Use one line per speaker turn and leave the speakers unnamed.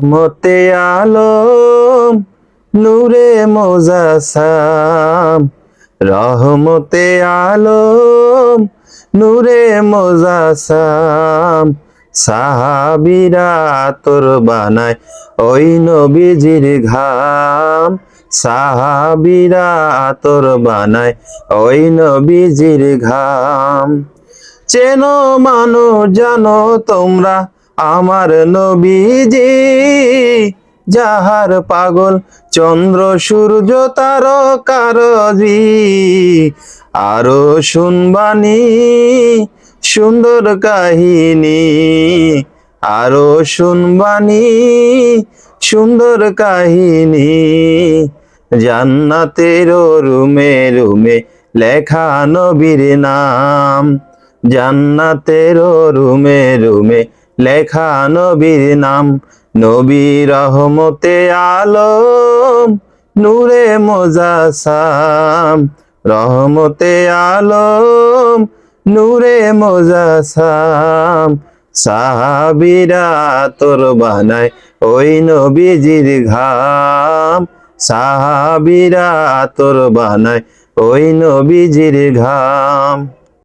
মতে আলম, নূরে মোজাসাম। রহমতে আলম, নূরে মোজাসাম। সাহাবিরা তোর বানায় ওই নবীজির ঘাম। সাহাবিরা তোর বানায় ওই নবীজির ঘাম। চেনো মানো, জানো তোমরা আমার নবীজি, যাহার পাগল চন্দ্র, সূর্য, তার কারজি। আরও শুনবানি সুন্দর কাহিনী। আরও শুনবানি সুন্দর কাহিনী। জান্নাতের রুমে রুমে লেখা নবীর নাম। জান্নাতের রুমে রুমে লেখা নবীর নাম, নবী রহমতে আলম, নূরে মোজাসাম। রহমতে আলম, নূরে মোজাসাম। সাহাবিরা তোর বানায় ওই নবীজির ঘাম। সাহাবিরা তোর বানায় ওই নবীজির ঘাম।